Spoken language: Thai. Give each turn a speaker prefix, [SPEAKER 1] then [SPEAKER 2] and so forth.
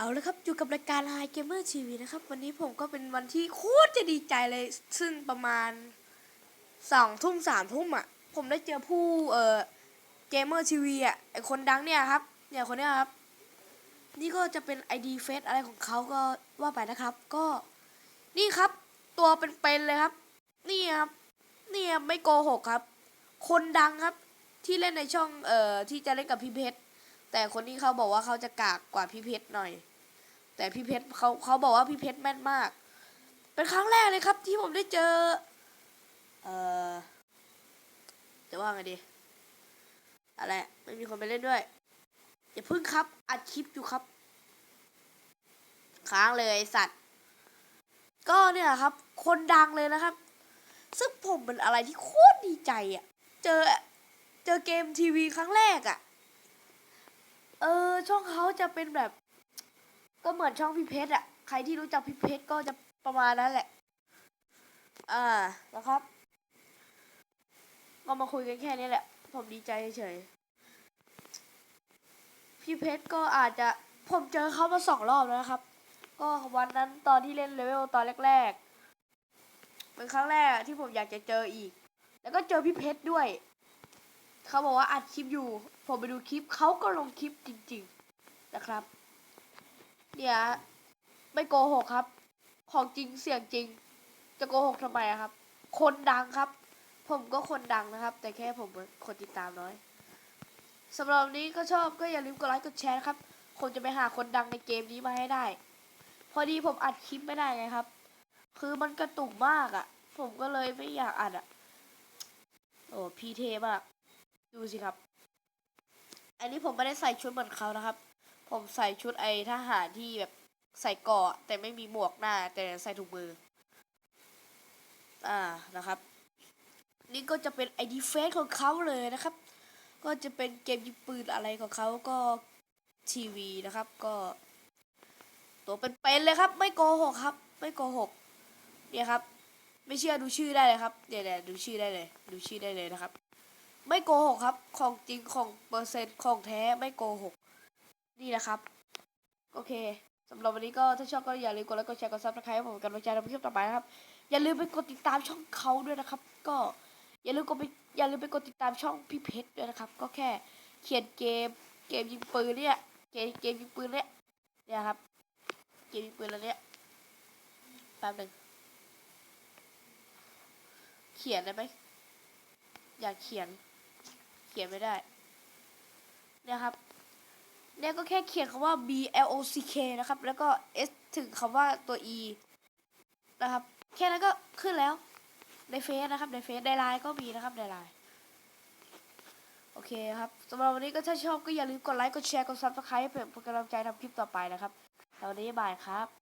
[SPEAKER 1] เอาละครับอยู่กับรายการ High Gamer TV นะครับ วันนี้ผมก็เป็นวันที่โคตรจะดีใจเลย ซึ่งประมาณสองทุ่มสามทุ่มอะ ผมได้เจอผู้เอ่อเกมเมอร์ทีวีอะไอคนดังเนี่ยครับ เนี่ยคนเนี้ยครับ นี่ก็จะเป็น ID เฟซอะไรของเขาก็ว่าไปนะครับ ก็นี่ครับตัวเป็นๆเลยครับ นี่ครับนี่ครับไม่โกหกครับ คนดังครับที่เล่นในช่องเอ่อที่จะเล่นกับพี่เพชรแต่คนนี้เขาบอกว่าเขาจะกากกว่าพี่เพชรหน่อย แต่พี่เพชรเขาเขาบอกว่าพี่เพชรแม่นมาก เป็นครั้งแรกเลยครับ ที่ผมได้เจอ เอ่อจะว่าไงดี อะไร ไม่มีคนไปเล่นด้วย อย่าพึ่งครับ อัดคลิปอยู่ครับ ค้างเลยสัตว์ ก็เนี่ยครับ คนดังเลยนะครับ ซึ่งผมเป็นอะไรที่โคตรดีใจอะ่ะ เจอ เจอเกมทีวีครั้งแรกอะ่ะ เออ ช่องเขาจะเป็นแบบ ก็เหมือนช่องพี่เพชรอะใครที่รู้จักพี่เพชรก็จะประมาณนั้นแหละ อ่านะครับ ก็มาคุยกันแค่นี้แหละ ผมดีใจเฉยพี่เพชรก็อาจจะผมเจอเขามาสองรอบแล้วนะครับ ก็วันนั้นตอนที่เล่นเลเวลตอนแรกๆ เป็นครั้งแรกที่ผมอยากจะเจออีก แล้วก็เจอพี่เพชรด้วย เขาบอกว่าอัดคลิปอยู่ ผมไปดูคลิปเขาก็ลงคลิปจริง ๆ นะครับ เนี่ยไม่โกหกครับ ของจริงเสียงจริง จะโกหกทำไมครับ คนดังครับ ผมก็คนดังนะครับ แต่แค่ผมคนติดตามน้อยสำหรับนนี้ก็ชอบก็อย่าลืมกดไลค์กดแชร์นะครับผมจะไปหาคนดังในเกมนี้มาให้ได้ พอดีผมอัดคลิปไม่ได้ไงครับ คือมันกระตุกมากอะ่ะ ผมก็เลยไม่อยากอัดอะ่ะ โอ้พีเทมาก ดูสิครับ อันนี้ผมไม่ได้ใส่ชุดเหมือนเขานะครับ ผมใส่ชุดไอทหารที่แบบใส่เกาะแต่ไม่มีหมวกหน้า แต่ใส่ถุงมือ อ่านะครับ นี่ก็จะเป็นไอดีเฟซของเขาเลยนะครับ ก็จะเป็นเกมยิงปืนอะไรของเขาก็ทีวีนะครับ ก็ตัวเป็นๆเลยครับ ไม่โกหกครับ ไม่โกหกเนี่ยครับ ไม่เชื่อดูชื่อได้เลยครับเดี๋ยวดูชื่อได้เลย ดูชื่อได้เลยนะครับ ไม่โกหกครับ ของจริงของเปอร์เซ็นต์ของแท้ไม่โกหก นี่นะครับ โอเคสำหรับวันนี้ก็ถ้าชอบก็อย่าลืมกดไลค์กดแชร์กดซับสไครต์ให้ผมเป็นกันใจทำคลิปต่อไปนะครับ อย่าลืมไปกดติดตามช่องเขาด้วยนะครับ ก็อย่าลืมกดไปอย่าลืมไปกดติดตามช่องพี่เพชรด้วยนะครับ ก็แค่เขียนเกมเกมยิงปืนเนี่ยเกมเกมยิงปืนเนี่ยเนี่ยครับ เกมยิงปืนแล้วเนี่ยแป๊บหนึ่งเขียนได้ไหมอยากเขียน เขียนไม่ได้ เนี่ยครับ เนี่ยก็แค่เขียนคำว่า B L O C K นะครับ แล้วก็ S ถึงคำว่าตัว E นะครับ แค่นั้นก็ขึ้นแล้ว ในเฟซนะครับ ในเฟซในไลน์ก็มีนะครับ ในไลน์โอเคครับสำหรับวันนี้ก็ถ้าชอบก็อย่าลืมกดไลค์ กดแชร์ กดซับสไครต์เพื่อเป็นกำลังใจทำคลิปต่อไปนะครับแล้ววันนี้บายครับ